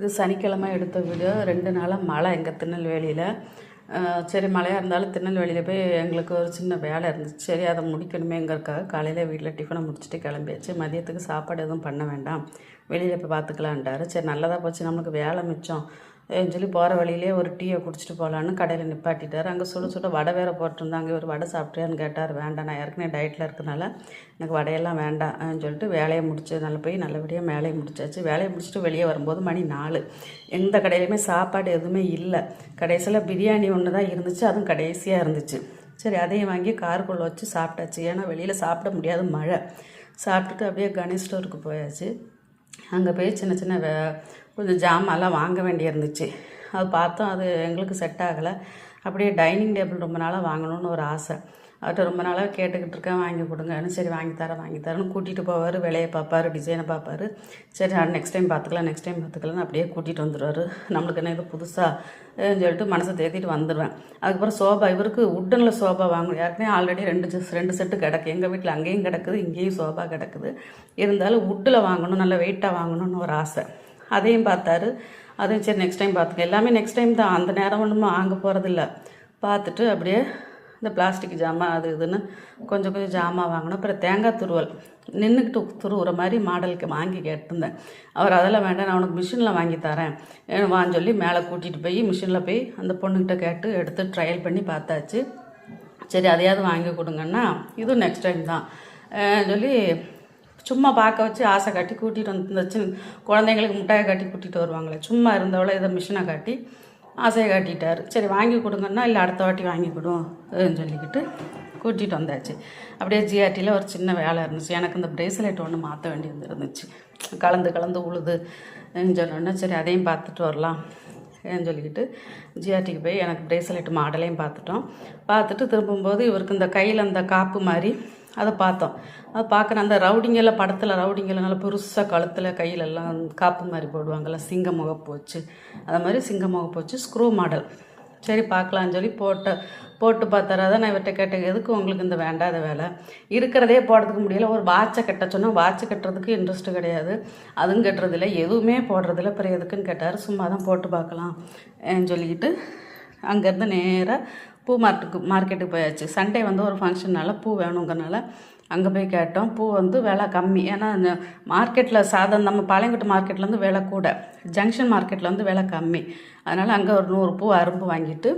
இது சனிக்கிழமை எடுத்த வீடியோ ரெண்டு நாளாக மழை எங்கள் திருநெல்வேலியில். சரி மழையாக இருந்தாலும் திருநெல்வேலியில் போய் எங்களுக்கு ஒரு சின்ன வேலை இருந்துச்சு. சரி அதை முடிக்கணுமேங்கிறக்காக காலையில் வீட்டில் டிஃபனை முடிச்சுட்டு கிளம்பியாச்சு. மதியத்துக்கு சாப்பாடு எதுவும் பண்ண வேண்டாம். வெளியில் போய் பார்த்துக்கலான்ட்டாரு சரி நல்லதாக போச்சு. நம்மளுக்கு வேலை மிச்சம். சொல்லி போகிற வழியிலே ஒரு டீயை குடிச்சிட்டு போகலான்னு கடையில் நிப்பாட்டிட்டார். அங்கே சுட சுட வடை வேற போட்டிருந்தாங்க. ஒரு வடை சாப்பிட்றியான்னு கேட்டார். வேண்டாம் நான் ஏற்கனவே டயட்டில் இருக்கனால எனக்கு வடையெல்லாம் வேண்டாம் சொல்லிட்டு வேலையை முடிச்சு நல்ல போய் நல்லபடியாக வேலையை முடிச்சாச்சு. வேலையை முடிச்சுட்டு வெளியே வரும்போது மணி நாலு. எந்த கடையிலுமே சாப்பாடு எதுவுமே இல்லை. கடைசியில் பிரியாணி ஒன்று தான் இருந்துச்சு. அதுவும் கடைசியாக இருந்துச்சு. சரி அதையும் வாங்கி காருக்குள்ளே வச்சு சாப்பிட்டாச்சு. ஏன்னா வெளியில் சாப்பிட முடியாது மழை. சாப்பிட்டுட்டு அப்படியே கணேஷ் ஸ்டோருக்கு போயாச்சு. அங்கே போய் சின்ன சின்ன வே கொஞ்சம் ஜாமான்லாம் வாங்க வேண்டியிருந்துச்சு. அது பார்த்தோம் அது எங்களுக்கு செட் ஆகலை. அப்படியே டைனிங் டேபிள் ரொம்ப நாளாக வாங்கணும்னு ஒரு ஆசை. அவர்கிட்ட ரொம்ப நாளாக கேட்டுக்கிட்டு இருக்கேன். வாங்கி கொடுங்கன்னு. சரி வாங்கி தரேன் வாங்கி தரேன்னு கூட்டிகிட்டு போவார். விலையை பார்ப்பார் டிசைனை பார்ப்பாரு. சரி நெக்ஸ்ட் டைம் பார்த்துக்கலாம் நெக்ஸ்ட் டைம் பார்த்துக்கலாம்னு அப்படியே கூட்டிகிட்டு வந்துடுவார் நம்மளுக்கு என்ன இது புதுசாக சொல்லிட்டு மனசை தேத்திட்டு வந்துடுவேன் அதுக்கப்புறம் சோபா இவருக்கு உட்டனில் சோபா வாங்கணும். யாருக்குமே ஆல்ரெடி ரெண்டு ரெண்டு செட்டு கிடக்கு. எங்கள் வீட்டில் அங்கேயும் கிடக்குது இங்கேயும் சோபா கிடக்குது. இருந்தாலும் உட்டில் வாங்கணும் நல்ல வெயிட்டாக வாங்கணும்னு ஒரு ஆசை. அதையும் பார்த்தாரு. அதையும் சரி நெக்ஸ்ட் டைம் பார்த்துக்க எல்லாமே நெக்ஸ்ட் டைம் தான். அந்த நேரம் ஒன்றுமா வாங்க போகிறதில்ல பார்த்துட்டு அப்படியே இந்த பிளாஸ்டிக் ஜாமான் அது இதுன்னு கொஞ்சம் கொஞ்சம் ஜாமான் வாங்கினோம் அப்புறம் தேங்காய் துருவல். நின்றுக்கிட்டு துருவுற மாதிரி மாடலுக்கு வாங்கி கேட்டிருந்தேன். அவர் அதெல்லாம் வேண்டாம் நான் உனக்கு மிஷினில் வாங்கி தரேன். வான்னு சொல்லி மேலே கூட்டிகிட்டு போய் மிஷினில் போய் அந்த பொண்ணுக்கிட்ட கேட்டு எடுத்து ட்ரையல் பண்ணி பார்த்தாச்சு. சரி அதையாவது வாங்கி கொடுங்கன்னா இதுவும் நெக்ஸ்ட் டைம் தான். சொல்லி சும்மா பார்க்க வச்சு ஆசை காட்டி கூட்டிகிட்டு வந்து குழந்தைங்களுக்கு முட்டாயை காட்டி கூட்டிகிட்டு வருவாங்களே. சும்மா இருந்தவளை இதை மிஷினை காட்டி ஆசையை காட்டிட்டார். சரி வாங்கி கொடுங்கன்னா இல்லை அடுத்த வாட்டி வாங்கி கொடுன்னு சொல்லிக்கிட்டு கூட்டிகிட்டு வந்தாச்சு. அப்படியே ஜிஆர்டியில் ஒரு சின்ன வேலை இருந்துச்சு. எனக்கு இந்த ப்ரேஸ்லெட் ஒன்று மாற்ற வேண்டியது இருந்துச்சு. கலந்து கலந்து உழுது சொன்னோன்னே சரி அதையும் பார்த்துட்டு வரலாம் ஏன்னு சொல்லிக்கிட்டு ஜிஆர்டிக்கு போய் எனக்கு பிரேஸ்லெட் மாடலையும் பார்த்துட்டோம். பார்த்துட்டு திரும்பும்போது இவருக்கு இந்த கையில் அந்த காப்பு மாதிரி அதை பார்த்தோம். அதை பார்க்குற அந்த ரவுடிங்கெல்லாம் படத்தில் ரவுடிங்கெல்லாம் நல்லா பெருசாக கழுத்தில் கையிலெல்லாம் காப்பு மாதிரி போடுவாங்கள்ல சிங்க முகப்பு வச்சு அதை மாதிரி சிங்க முகப்பு வச்சு ஸ்க்ரூ மாடல் சரி பார்க்கலான்னு சொல்லி போட்ட போட்டு பார்த்தாரு. அதான் நான் இவர்கிட்ட கேட்டேன் எதுக்கு உங்களுக்கு இந்த வேண்டாத வேலை? இருக்கிறதே போடுறதுக்கு முடியல. ஒரு வாட்சை கட்ட சொன்னால் வாட்சை கட்டுறதுக்கு இன்ட்ரெஸ்ட்டு கிடையாது. அதுவும் கட்டுறதில்ல எதுவுமே போடுறதில்ல. பிற எதுக்குன்னு கேட்டார். சும்மா தான் போட்டு பார்க்கலாம் சொல்லிக்கிட்டு அங்கேருந்து நேராக பூ மார்க்கெட்டுக்கு மார்க்கெட்டுக்கு போயாச்சு. சண்டே வந்து ஒரு ஃபங்க்ஷன்னால பூ வேணுங்கிறனால அங்கே போய் கேட்டோம். பூ வந்து விலை கம்மி. ஏன்னா மார்க்கெட்டில் சாதம் நம்ம பாளையங்கோட்டை மார்க்கெட்லேருந்து விலை கூட. ஜங்ஷன் மார்க்கெட்டில் வந்து விலை கம்மி. அதனால் அங்கே ஒரு நூறு பூ அரும்பு வாங்கிட்டு